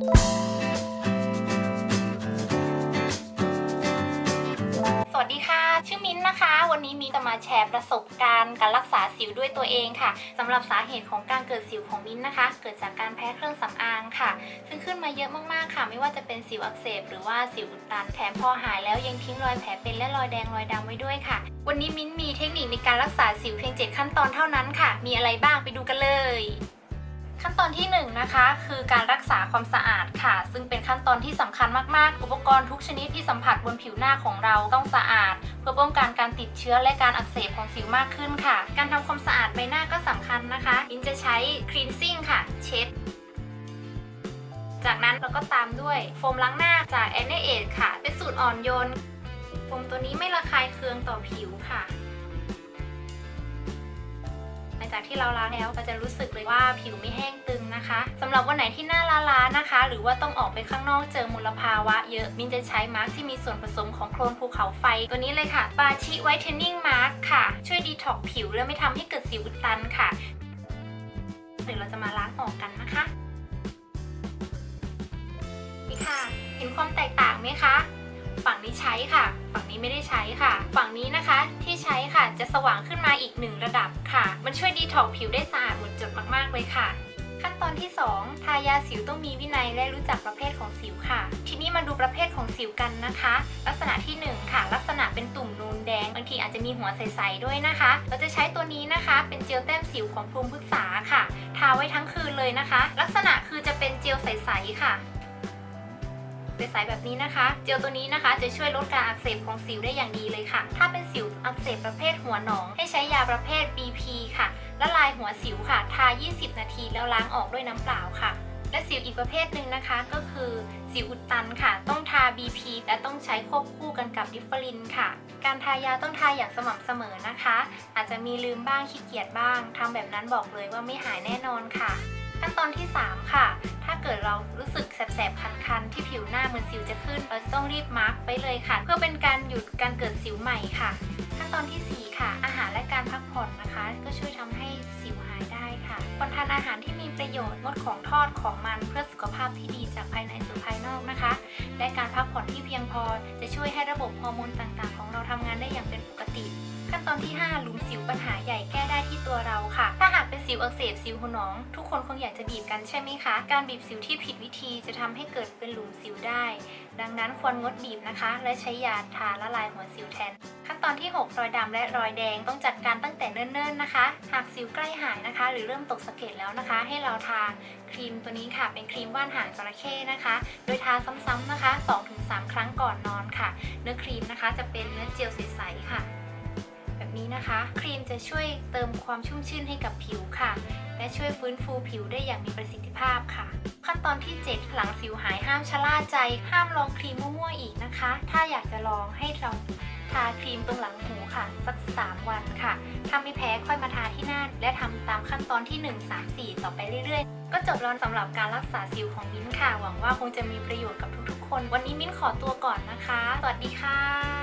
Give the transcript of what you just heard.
สวัสดีค่ะ ชื่อมิ้นนะคะ วันนี้มีจะมาแชร์ประสบการณ์การรักษาสิวด้วยตัวเองค่ะสำหรับสาเหตุของการเกิดสิวของมิ้นนะคะ เกิดจากการแพ้เครื่องสำอางค่ะ ซึ่งขึ้นมาเยอะมากๆค่ะ ไม่ว่าจะเป็นสิวอักเสบหรือว่าสิวอุดตันแถมพอหายแล้วยังทิ้งรอยแผลเป็นและรอยแดงรอยดำไว้ด้วยค่ะ วันนี้มิ้นมีเทคนิคในการรักษาสิวเพียง 7 ขั้นตอนเท่านั้นค่ะ มีอะไรบ้างไปดูกันเลย อนที่1นงนะคะคือการรักษาความสะอาดค่ะ ซึ่งเป็นขั้นตอนที่สำคัญมากๆ อุปกรณ์ทุกชนิดที่สัมผัสบนผิวหน้าของเราต้องสะอาด เพื่อป้องกันการติดเชื้อและการอักเสบของสิวมากขึ้นค่ะ การทำความสะอาดใบหน้าก็สำคัญนะคะอินจะใช้ cleansing ค่ะ เช็ดจากนั้นเราก็ตามด้วยโฟมล้างหน้าจาก a n a e ค่ะ เป็นสูตรอ่อนโยน โฟมตัวนี้ไม่ระคายเคืองต่อผิวค่ะ จากที่เราล้างแล้วก็จะรู้สึกเลยว่าผิวไม่แห้งตึงนะคะสำหรับวันไหนที่หน้าล้าๆนะคะ หรือว่าต้องออกไปข้างนอกเจอมลภาวะเยอะมินจะใช้มาร์กที่มีส่วนผสมของโคลนภูเขาไฟตัวนี้เลยค่ะบาชิไวท์เทนนิ่งมาร์กค่ะ ช่วยดีท็อกผิวและไม่ทำให้เกิดสิวอุดตันค่ะเดี๋ยวเราจะมาล้างออกกันนะคะนี่ค่ะ เห็นความแตกต่างไหมคะ ฝั่งนี้ใช้ค่ะ ฝั่งนี้ไม่ได้ใช้ค่ะ ฝั่งนี้นะคะที่ใช้ค่ะจะสว่างขึ้นมาอีกหนึ่งระดับค่ะ มันช่วยดีท็อกผิวได้สะอาดหมดจดมากๆเลยค่ะ ขั้นตอนที่ 2 ทายาสิวต้องมีวินัยและรู้จักประเภทของสิวค่ะ ทีนี้มาดูประเภทของสิวกันนะคะ ลักษณะที่ 1 ค่ะ ลักษณะเป็นตุ่มนูนแดง บางทีอาจจะมีหัวใสๆด้วยนะคะ เราจะใช้ตัวนี้นะคะ เป็นเจลแต้มสิวของพรหมพฤกษาค่ะ ทาไว้ทั้งคืนเลยนะคะ ลักษณะคือจะเป็นเจลใสๆค่ะ ใสๆแบบนี้นะคะ เจลตัวนี้นะคะจะช่วยลดการอักเสบของสิวได้อย่างดีเลยค่ะ ถ้าเป็นสิวอักเสบประเภทหัวหนอง ให้ใช้ยาประเภท BP ค่ะละลายหัวสิวค่ะ ทา 20 นาทีแล้วล้างออกด้วยน้ำเปล่าค่ะ และสิวอีกประเภทหนึ่งนะคะ ก็คือสิวอุดตันค่ะ ต้องทา BP และต้องใช้ควบคู่กันกับดิฟเฟอรินค่ะ การทายาต้องทาอย่างสม่ำเสมอนะคะ อาจจะมีลืมบ้างขี้เกียจบ้างทำแบบนั้นบอกเลยว่าไม่หายแน่นอนค่ะ ขั้นตอนที่ 3 ค่ะ ถ้าเกิดเรารู้สึกแสบๆ คันๆ ที่ผิวหน้าเหมือนสิวจะขึ้น เราจะต้องรีบมาร์กไว้เลยค่ะ เพื่อเป็นการหยุดการเกิดสิวใหม่ค่ะ ขั้นตอนทีสี่4 ค่ะ อาหารและการพักผ่อนนะคะ ก็ช่วยทำให้สิวหายได้ค่ะควรทานอาหารที่มีประโยชน์งดของทอดของมันเพื่อสุขภาพที่ดีจากภายในสู่ภายนอกนะคะ และการพักผ่อนที่เพียงพอ จะช่วยให้ระบบฮอร์โมนต่างๆ ของเราทำงานได้อย่างเป็นปกติ ขั้นตอนที่ 5 หลุมสิวปัญหาใหญ่แก้ได้ที่ตัวเราค่ะ อักเสบสิวหัวหนอง ทุกคนคงอยากจะบีบกันใช่ไหมคะ การบีบสิวที่ผิดวิธีจะทำให้เกิดเป็นหลุมสิวได้ ดังนั้นควรงดบีบนะคะ และใช้ยาทาละลายหัวสิวแทน ขั้นตอนที่ 6 รอยดำและรอยแดงต้องจัดการตั้งแต่เนิ่นๆนะคะ หากสิวใกล้หายนะคะ หรือเริ่มตกสะเก็ดแล้วนะคะ ให้เราทาครีมตัวนี้ค่ะ เป็นครีมว่านหางจระเข้นะคะ โดยทาซ้ำๆนะคะ 2-3 ครั้งก่อนนอนค่ะ เนื้อครีมนะคะจะเป็นเนื้อเจลใส นะคะครีมจะช่วยเติมความชุ่มชื่นให้กับผิวค่ะ และช่วยฟื้นฟูผิวได้อย่างมีประสิทธิภาพค่ะ ขั้นตอนที่ 7 หลังสิวหายห้ามชะล่าใจ ห้ามลองครีมมั่วๆอีกนะคะ ถ้าอยากจะลองให้เราทาครีมตรงหลังหูค่ะ สัก 3 วันค่ะ ถ้าไม่แพ้ค่อยมาทาที่หน้า และทำตามขั้นตอนที่ 1 3 4 ต่อไปเรื่อยๆ ก็จบแล้วสำหรับการรักษาสิวของมิ้นค่ะ หวังว่าคงจะมีประโยชน์กับทุกๆ คน วันนี้มิ้นขอตัวก่อนนะคะ สวัสดีค่ะ